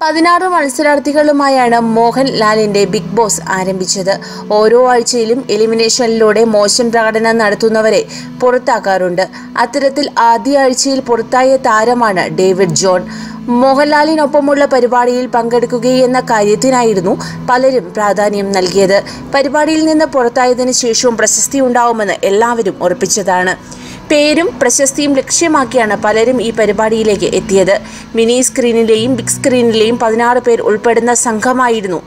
പതിനാറ് മത്സരാർത്ഥികളുമായാണ് മോഹൻലാലിന്റെ big boss ആരംഭിച്ചത്. ഓരോ ആഴ്ചയിലും എലിമിനേഷനിലൂടെ മോശം പ്രകടനം നടത്തുന്നവരെ പുറത്താക്കാറുണ്ട്. അത്തരത്തിൽ ആദ്യ ആഴ്ചയിൽ പുറത്തായ താരമാണ് ഡേവിഡ് ജോൺ. മോഹൻലാലിനൊപ്പമുള്ള പരിപാടിയിൽ പങ്കെടുക്കുകയെന്ന കാര്യത്തിനായിരുന്നു പലരും പ്രാധാന്യം നൽകിയത്. പരിപാടിയിൽ നിന്ന് പുറത്തായതിനു ശേഷവും പ്രശസ്തി ഉണ്ടാവുമെന്ന് എല്ലാവരും ഉറപ്പിച്ചതാണ്. പേരും പ്രശസ്തിയും ലക്ഷ്യമാക്കിയാണ് പലരും ഈ പരിപാടിയിലേക്ക് എത്തിയത്. മിനി സ്ക്രീനിലെയും ബിഗ് സ്ക്രീനിലെയും പതിനാറ് പേർ ഉൾപ്പെടുന്ന സംഘമായിരുന്നു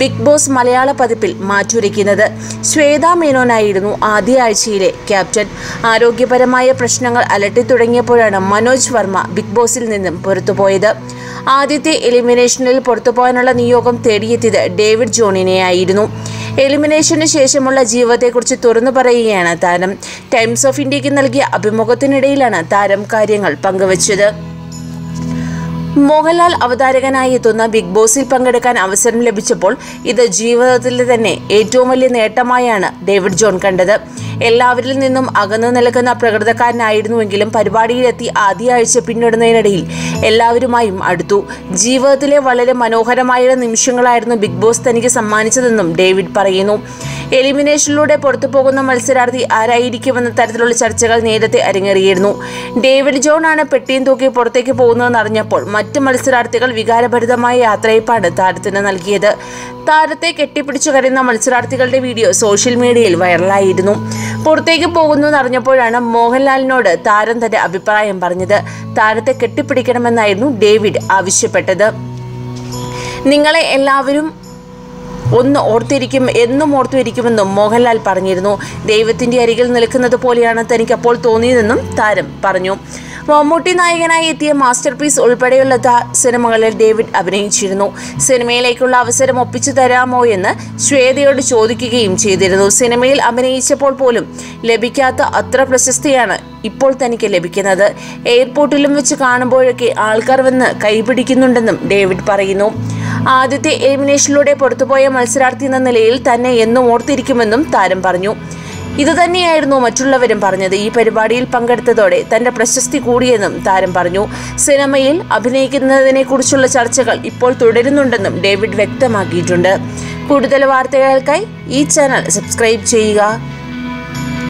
ബിഗ് ബോസ് മലയാള പതിപ്പിൽ മാറ്റുരയ്ക്കുന്നത്. ശ്വേത മേനോനായിരുന്നു ആദ്യ ആഴ്ചയിലെ ക്യാപ്റ്റൻ. ആരോഗ്യപരമായ പ്രശ്നങ്ങൾ അലട്ടി തുടങ്ങിയപ്പോഴാണ് മനോജ് വർമ്മ ബിഗ് ബോസിൽ നിന്നും പുറത്തുപോയത്. ആദ്യത്തെ എലിമിനേഷനിൽ പുറത്തുപോകാനുള്ള നിയോഗം തേടിയെത്തിയത് ഡേവിഡ് ജോണിനെയായിരുന്നു. എലിമിനേഷന് ശേഷമുള്ള ജീവിതത്തെക്കുറിച്ച് തുറന്നു പറയുകയാണ് താരം. ടൈംസ് ഓഫ് ഇന്ത്യയ്ക്ക് നൽകിയ അഭിമുഖത്തിനിടയിലാണ് താരം കാര്യങ്ങൾ പങ്കുവച്ചത്. മോഹൻലാൽ അവതാരകനായി എത്തുന്ന ബിഗ് ബോസിൽ പങ്കെടുക്കാൻ അവസരം ലഭിച്ചപ്പോൾ ഇത് ജീവിതത്തിലെ തന്നെ ഏറ്റവും വലിയ നേട്ടമായാണ് ഡേവിഡ് ജോൺ കണ്ടത്. എല്ലാവരിൽ നിന്നും അകന്നു നിൽക്കുന്ന പ്രകൃതക്കാരനായിരുന്നുവെങ്കിലും പരിപാടിയിലെത്തി ആദ്യ ആഴ്ച പിന്നിടുന്നതിനിടയിൽ എല്ലാവരുമായും അടുത്തു. ജീവിതത്തിലെ വളരെ മനോഹരമായ നിമിഷങ്ങളായിരുന്നു ബിഗ് ബോസ് തനിക്ക് സമ്മാനിച്ചതെന്നും ഡേവിഡ് പറയുന്നു. എലിമിനേഷനിലൂടെ പുറത്തു പോകുന്ന മത്സരാർത്ഥി ആരായിരിക്കുമെന്ന തരത്തിലുള്ള ചർച്ചകൾ നേരത്തെ അരങ്ങേറിയിരുന്നു. ഡേവിഡ് ജോൺ ആണ് പെട്ടിയും തൂക്കി പുറത്തേക്ക് പോകുന്നതെന്ന് അറിഞ്ഞപ്പോൾ മറ്റ് മത്സരാർത്ഥികൾ വികാരഭരിതമായ യാത്രയപ്പാണ് താരത്തിന് നൽകിയത്. താരത്തെ കെട്ടിപ്പിടിച്ചു കരയുന്ന മത്സരാർത്ഥികളുടെ വീഡിയോ സോഷ്യൽ മീഡിയയിൽ വൈറലായിരുന്നു. പുറത്തേക്ക് പോകുന്നു എന്നറിഞ്ഞപ്പോഴാണ് മോഹൻലാലിനോട് താരം തന്റെ അഭിപ്രായം പറഞ്ഞത്. താരത്തെ കെട്ടിപ്പിടിക്കണമെന്നായിരുന്നു ഡേവിഡ് ആവശ്യപ്പെട്ടത്. നിങ്ങളെ എല്ലാവരും ഒന്ന് ഓർത്തിരിക്കും എന്നും ഓർത്തിരിക്കുമെന്നും മോഹൻലാൽ പറഞ്ഞിരുന്നു. ദൈവത്തിന്റെ അരികിൽ നിൽക്കുന്നത് പോലെയാണ് തനിക്ക് അപ്പോൾ തോന്നിയതെന്നും താരം പറഞ്ഞു. മമ്മൂട്ടി നായകനായി എത്തിയ മാസ്റ്റർ പീസ് ഉൾപ്പെടെയുള്ള സിനിമകളിൽ ഡേവിഡ് അഭിനയിച്ചിരുന്നു. സിനിമയിലേക്കുള്ള അവസരം ഒപ്പിച്ചു തരാമോ എന്ന് ശ്വേതയോട് ചോദിക്കുകയും ചെയ്തിരുന്നു. സിനിമയിൽ അഭിനയിച്ചപ്പോൾ പോലും ലഭിക്കാത്ത അത്ര പ്രശസ്തിയാണ് ഇപ്പോൾ തനിക്ക് ലഭിക്കുന്നത്. എയർപോർട്ടിലും വെച്ച് കാണുമ്പോഴൊക്കെ ആൾക്കാർ വന്ന് കൈപിടിക്കുന്നുണ്ടെന്നും ഡേവിഡ് പറയുന്നു. ആദ്യത്തെ എലിമിനേഷനിലൂടെ പുറത്തുപോയ മത്സരാർത്ഥി എന്ന നിലയിൽ തന്നെ എന്നും ഓർത്തിരിക്കുമെന്നും താരം പറഞ്ഞു. ഇതുതന്നെയായിരുന്നു മറ്റുള്ളവരും പറഞ്ഞത്. ഈ പരിപാടിയിൽ പങ്കെടുത്തതോടെ തന്റെ പ്രശസ്തി കൂടിയെന്നും താരം പറഞ്ഞു. സിനിമയിൽ അഭിനയിക്കുന്നതിനെക്കുറിച്ചുള്ള ചർച്ചകൾ ഇപ്പോൾ തുടരുന്നുണ്ടെന്നും ഡേവിഡ് വ്യക്തമാക്കിയിട്ടുണ്ട്. കൂടുതൽ വാർത്തകൾക്കായി ഈ ചാനൽ സബ്സ്ക്രൈബ് ചെയ്യുക.